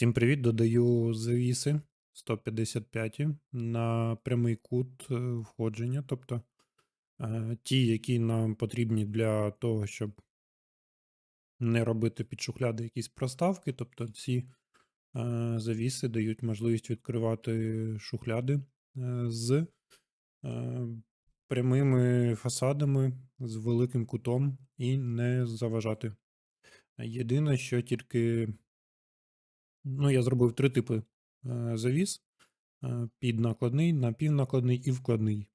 Всім привіт! Додаю завіси 155 на прямий кут е, входження, тобто е, ті, які нам потрібні для того, щоб не робити під шухляди якісь проставки. Тобто ці е, завіси дають можливість відкривати шухляди з прямими фасадами, з великим кутом і не заважати. Єдине, що тільки Ну, я зробив три типи е, завіс: е, піднакладний, напівнакладний і вкладний.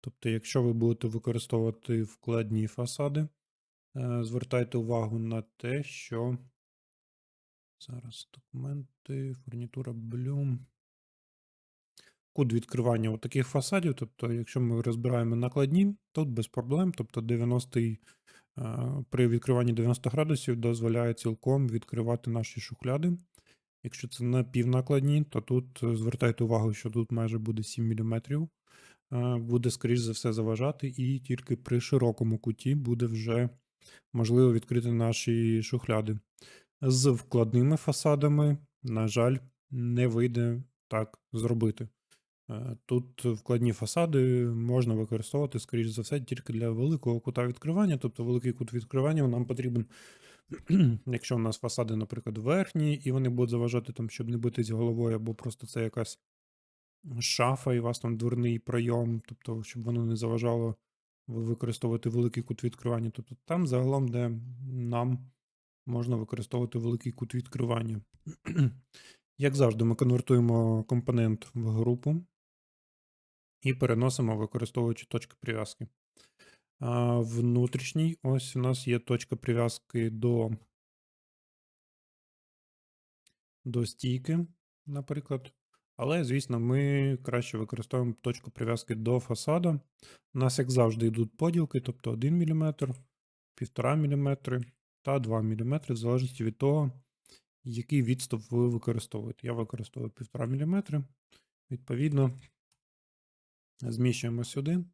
Тобто, якщо ви будете використовувати вкладні фасади, е, звертайте увагу на те, що зараз документи, фурнітура Bloom. Кут відкривання от таких фасадів. Тобто, якщо ми розбираємо накладні, тут без проблем. Тобто 90 е, при відкриванні 90 градусів дозволяє цілком відкривати наші шухляди. Якщо це напівнакладні, то тут е, звертайте увагу, що тут майже буде 7 мм. Е, буде, скоріш за все, заважати, і тільки при широкому куті буде вже можливо відкрити наші шухляди. З вкладними фасадами, на жаль, не вийде так зробити. Е, тут вкладні фасади можна використовувати, скоріш за все, тільки для великого кута відкривання. Тобто великий кут відкривання нам потрібен Якщо у нас фасади, наприклад, верхні, і вони будуть заважати, там, щоб не битись головою, або просто це якась шафа, і у вас там дверний пройом, тобто, щоб воно не заважало використовувати великий кут відкривання. Тобто там загалом, де нам можна використовувати великий кут відкривання. Як завжди, ми конвертуємо компонент в групу і переносимо, використовуючи точки прив'язки. Внутрішній, ось у нас є точка прив'язки до до стійки, наприклад. Але, звісно, ми краще використовуємо точку прив'язки до фасаду. У нас, як завжди, йдуть поділки, тобто 1 мм, 1,5 мм та 2 мм, в залежності від того, який відступ ви використовуєте. Я використовую 1,5 мм. Відповідно, зміщуємо сюди.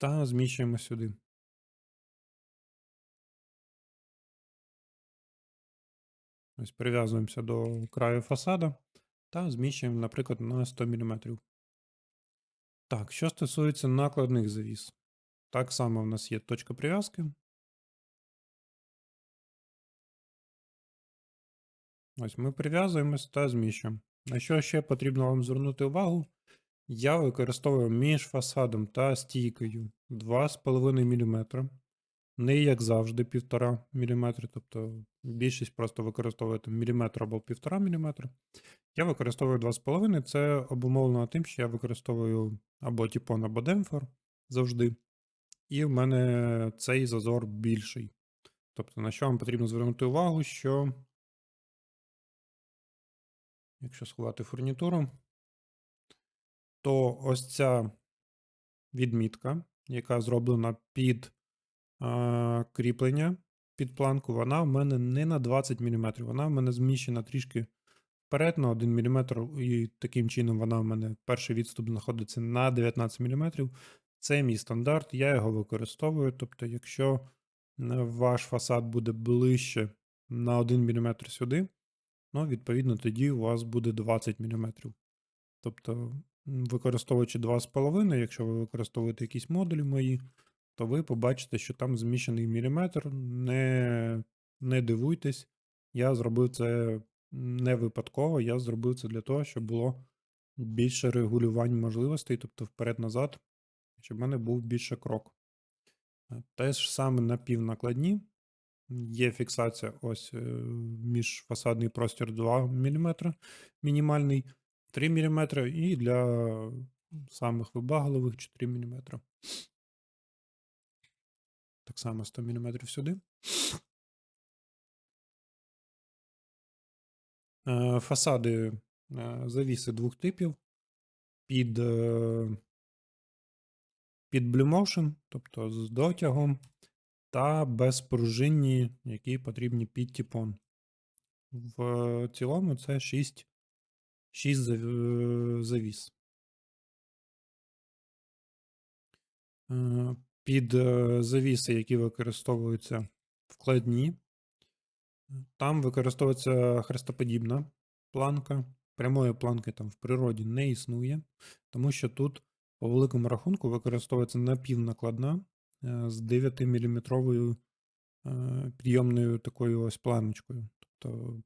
Та зміщуємо сюди. Ось Прив'язуємося до краю фасада та зміщуємо, наприклад, на 100 мм. Так, що стосується накладних завіс. Так само в нас є точка прив'язки. Ось ми прив'язуємось та зміщуємо. На що ще потрібно вам звернути увагу? Я використовую між фасадом та стійкою 2,5 мм. Не як завжди 1,5 мм, тобто більшість просто використовує там міліметр або 1,5 мм. Я використовую 2,5 це обумовлено тим, що я використовую або тіпон, або демпфер завжди. І в мене цей зазор більший. Тобто, на що вам потрібно звернути увагу, що, якщо сховати фурнітуру, то ось ця відмітка, яка зроблена під а, кріплення, під планку, вона в мене не на 20 мм, вона в мене зміщена трішки вперед на 1 мм, і таким чином вона в мене перший відступ знаходиться на 19 мм. Це мій стандарт, я його використовую. Тобто, якщо е, ваш фасад буде ближче на 1 мм сюди, ну, відповідно, тоді у вас буде 20 мм. Тобто використовуючи 2,5, якщо ви використовуєте якісь модулі мої, то ви побачите, що там зміщений міліметр. Не, не дивуйтесь, я зробив це не випадково, я зробив це для того, щоб було більше регулювань можливостей, тобто вперед-назад, щоб в мене був більше крок. Е, те ж саме на півнакладні. Є фіксація ось е, міжфасадний простір 2 мм мінімальний. 3 мм і для самих вибагливих 4 мм. Так само 100 мм сюди. Е, фасади е, завіси двох типів під е, під Blue Motion, тобто з дотягом, та безпружинні, які потрібні під тіпон. В цілому це 6 6 е, завіс. Е, під е, завіси, які використовуються вкладні, Там використовується хрестоподібна планка. Прямої планки там в природі не існує, тому що тут, по великому рахунку, використовується напівнакладна з 9-мм підйомною такою ось планочкою. Тобто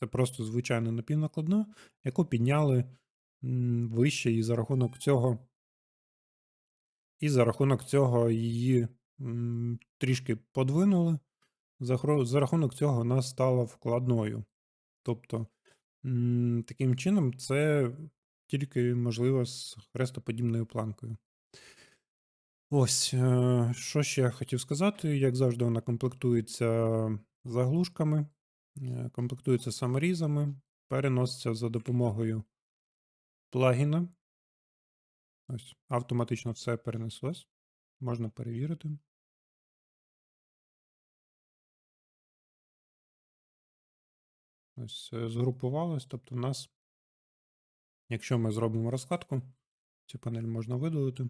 це просто звичайна напівнакладна, яку підняли вище, і за рахунок цього, і за рахунок цього її трішки подвинули. За, рахунок цього вона стала вкладною. Тобто, таким чином, це тільки можливо з хрестоподібною планкою. Ось, е, що ще я хотів сказати. Як завжди, вона комплектується заглушками, комплектується саморізами, переноситься за допомогою плагіна. Ось, автоматично все перенеслось. Можна перевірити. Ось е, згрупувалось. Тобто, в нас, якщо ми зробимо розкладку, цю панель можна видалити.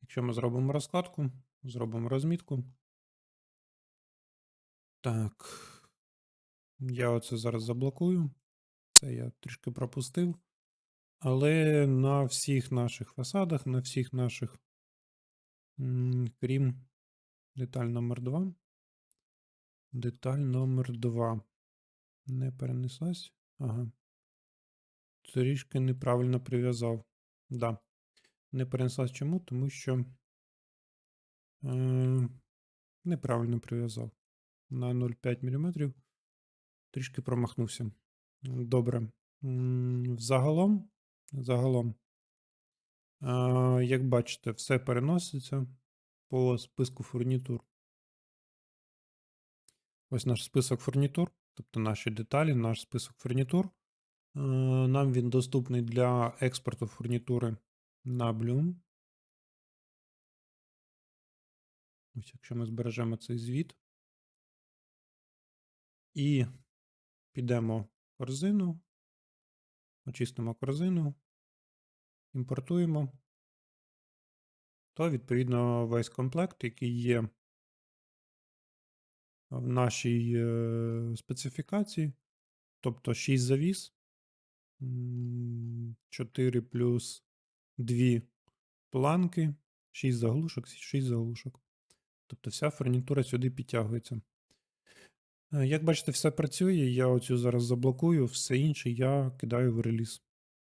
Якщо ми зробимо розкладку, зробимо розмітку. Так. Я оце зараз заблокую. Це я трішки пропустив. Але на всіх наших фасадах, на всіх наших, крім деталь номер 2. Деталь номер 2. Не перенеслась. Ага. Трішки неправильно прив'язав. Да. Не перенеслась чому? Тому що е, неправильно прив'язав. На 0,5 мм. Трішки промахнувся. Добре. Загалом, загалом, як бачите, все переноситься по списку фурнітур. Ось наш список фурнітур, тобто наші деталі, наш список фурнітур. Нам він доступний для експорту фурнітури на Bloom. Ось, якщо ми збережемо цей звіт. І підемо в корзину, очистимо корзину, імпортуємо, то відповідно весь комплект, який є в нашій е, специфікації, тобто 6 завіс, 4 плюс 2 планки, 6 заглушок, 6 заглушок. Тобто вся фурнітура сюди підтягується. Е, Як бачите, все працює. Я оцю зараз заблокую, все інше я кидаю в реліз.